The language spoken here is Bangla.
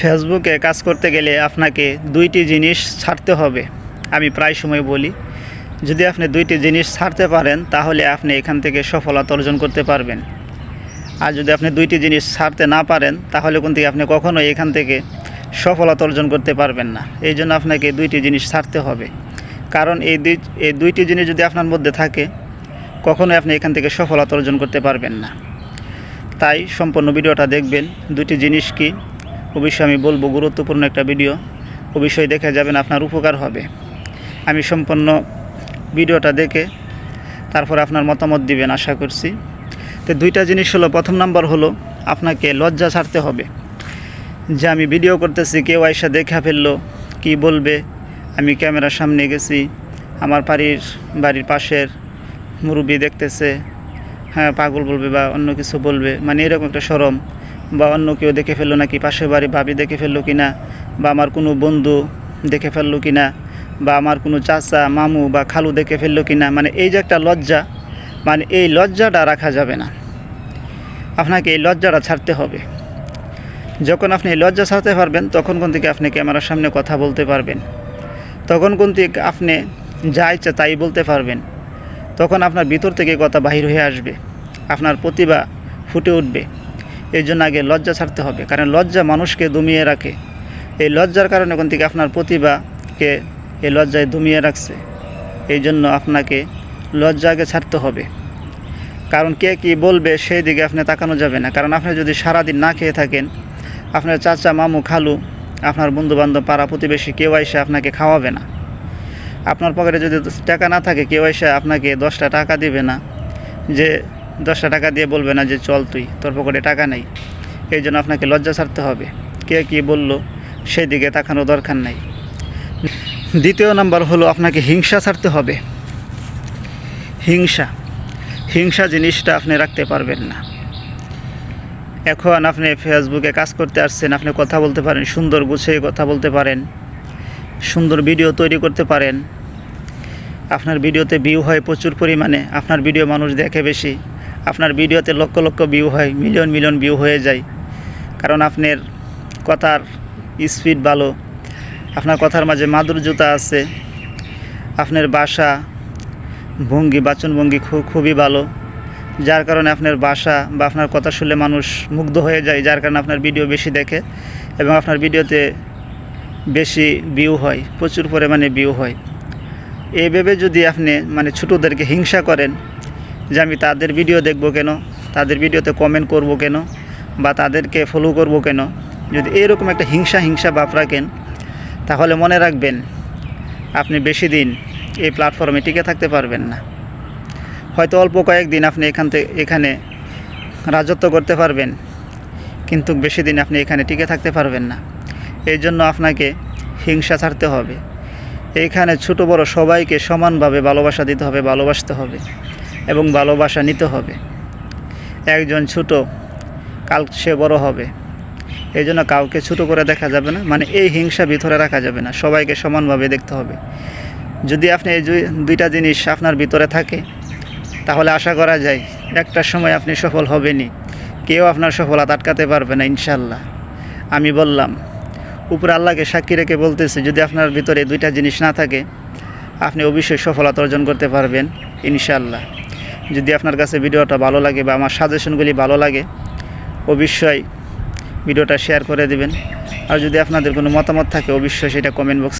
ফেসবুকে কাজ করতে গেলে আপনাকে দুইটি জিনিস ছাড়তে হবে। আমি প্রায় সময় বলি, যদি আপনি দুইটি জিনিস ছাড়তে পারেন, তাহলে আপনি এখান থেকে সফলতা অর্জন করতে পারবেন। আর যদি আপনি দুইটি জিনিস ছাড়তে না পারেন, তাহলে কিন্তু আপনি কখনোই এখান থেকে সফলতা অর্জন করতে পারবেন না। এই জন্য আপনাকে দুইটি জিনিস ছাড়তে হবে। কারণ এই দুই, এই দুইটি জিনিস যদি আপনার মধ্যে থাকে, কখনোই আপনি এখান থেকে সফলতা অর্জন করতে পারবেন না। তাই সম্পূর্ণ ভিডিওটা দেখবেন দুটি জিনিস কি অবশ্যই আমি বলব, গুরুত্বপূর্ণ একটা ভিডিও অবশ্যই দেখে যাবেন আপনার উপকার হবে। আমি সম্পূর্ণ ভিডিওটা দেখে তারপর আপনার মতামত দিবেন, আশা করছি। তো দুইটা জিনিস হলো, প্রথম নাম্বার হলো, আপনাকে লজ্জা ছাড়তে হবে। যে আমি ভিডিও করতেছি, কেউ আইসা দেখা ফেলল, কি বলবে? আমি ক্যামেরার সামনে গেছি, আমার বাড়ির বাড়ির পাশের মুরব্বী দেখতেছে হ্যাঁ পাগল বলবে বা অন্য কিছু বলবে মানে এরকম একটা সরম। বা অন্য কেউ দেখে ফেলল নাকি? পাশের বাড়ি ভাবি দেখে ফেলল কি না বা আমার কোনো বন্ধু দেখে ফেলল কি না বা আমার কোনো চাচা, মামু বা খালু দেখে ফেলল কি না মানে এই যে একটা লজ্জা মানে এই লজ্জাটা রাখা যাবে না। আপনাকে এই লজ্জাটা ছাড়তে হবে। যখন আপনি এই লজ্জা ছাড়তে পারবেন, তখন কোন থেকে আপনি ক্যামেরার সামনে কথা বলতে পারবেন। তখন কোন থেকে আপনি যা ইচ্ছা তাই বলতে পারবেন। তখন আপনার ভিতর থেকে কথা বাহির হয়ে আসবে। আপনার প্রতিভা ফুটে উঠবে। এই জন্য আগে লজ্জা ছাড়তে হবে। কারণ লজ্জা মানুষকে দমিয়ে রাখে। এই লজ্জার কারণে কোন থেকে আপনার প্রতিভাকে এই লজ্জায় দমিয়ে রাখছে। এই জন্য আপনাকে লজ্জা আগে ছাড়তে হবে। কারণ কে কি বলবে সেই দিকে আপনি তাকানো যাবে না। কারণ আপনি যদি সারাদিন না খেয়ে থাকেন, আপনার চাচা, মামু, খালু, আপনার বন্ধুবান্ধব, পাড়া প্রতিবেশী কেউ এসে আপনাকে খাওয়াবে না। আপনার পকেটে যদি টাকা না থাকে, কেউ এসে আপনাকে দশটা টাকা দিবে না। যে দশটা টাকা দিয়ে বলবে না যে চল তুই, তোর পকেটে টাকা নেই। এই জন্য আপনাকে লজ্জা ছাড়তে হবে। কে কি বলল সেই দিকে তাকানো দরকার নাই। দ্বিতীয় নাম্বার হলো আপনাকে হিংসা ছাড়তে হবে। হিংসা। হিংসা জিনিসটা আপনি রাখতে পারবেন না। এখন আপনি ফেসবুকে কাজ করতে আসছেন, আপনি কথা বলতে পারেন, সুন্দর গুছিয়ে কথা বলতে পারেন, সুন্দর ভিডিও তৈরি করতে পারেন। আপনার ভিডিওতে ভিউ হয় প্রচুর পরিমাণে, আপনার ভিডিও মানুষ দেখে বেশি। আপনার ভিডিওতে লক্ষ লক্ষ ভিউ হয় মিলিয়ন মিলিয়ন ভিউ হয়ে যায়। কারণ আপনার কথার স্পিড ভালো, আপনার কথার মাঝে মাধুর্যতা আছে, আপনার বাসা ভঙ্গি বাচনভঙ্গি খুব খুবই ভালো। যার কারণে আপনার বাসা বা আপনার কথা শুনলে মানুষ মুগ্ধ হয়ে যায়, যার কারণে আপনার ভিডিও বেশি দেখে এবং আপনার ভিডিওতে বেশি ভিউ হয়, প্রচুর পরিমাণে ভিউ হয়। এইভাবে যদি আপনি মানে ছোটোদেরকে হিংসা করেন যে আমি তাদের ভিডিও দেখব কেন? তাদের ভিডিওতে কমেন্ট করব কেন? বা তাদেরকে ফলো করব কেন? যদি এরকম একটা হিংসা হিংসা ভাব রাখেন, তাহলে মনে রাখবেন আপনি বেশি দিন এই প্ল্যাটফর্মে টিকে থাকতে পারবেন না। হয়তো অল্প কয়েকদিন আপনি এখান থেকে, এখানে রাজত্ব করতে পারবেন, কিন্তু বেশি দিন আপনি এখানে টিকে থাকতে পারবেন না। এই জন্য আপনাকে হিংসা ছাড়তে হবে। এইখানে ছোট বড় সবাইকে সমানভাবে ভালোবাসা দিতে হবে, ভালোবাসতে হবে। এবং ভালোবাসা নিতে হবে। একজন ছোট, কাল সে বড় হবে। এই জন্য কাউকে ছোট করে দেখা যাবে না মানে এই হিংসা ভিতরে রাখা যাবে না, সবাইকে সমানভাবে দেখতে হবে। যদি আপনি এই দুইটা জিনিস আপনার ভিতরে থাকে, তাহলে আশা করা যায় একটা সময় আপনি সফল হবেনই। কেউ আপনার সফলতা আটকাতে পারবে না ইনশাল্লাহ আমি বললাম, উপরে আল্লাহকে সাক্ষী রেখে বলতেছে, যদি আপনার ভিতরে দুইটা জিনিস না থাকে, আপনি অবশ্যই সফলতা অর্জন করতে পারবেন ইনশাল্লাহ যদি আপনার কাছে ভিডিওটা ভালো লাগে বা আমার সাজেশনগুলি ভালো লাগে, অবশ্যই ভিডিওটা শেয়ার করে দিবেন। আর যদি আপনাদের কোনো মতামত থাকে, অবশ্যই সেটা কমেন্ট বক্স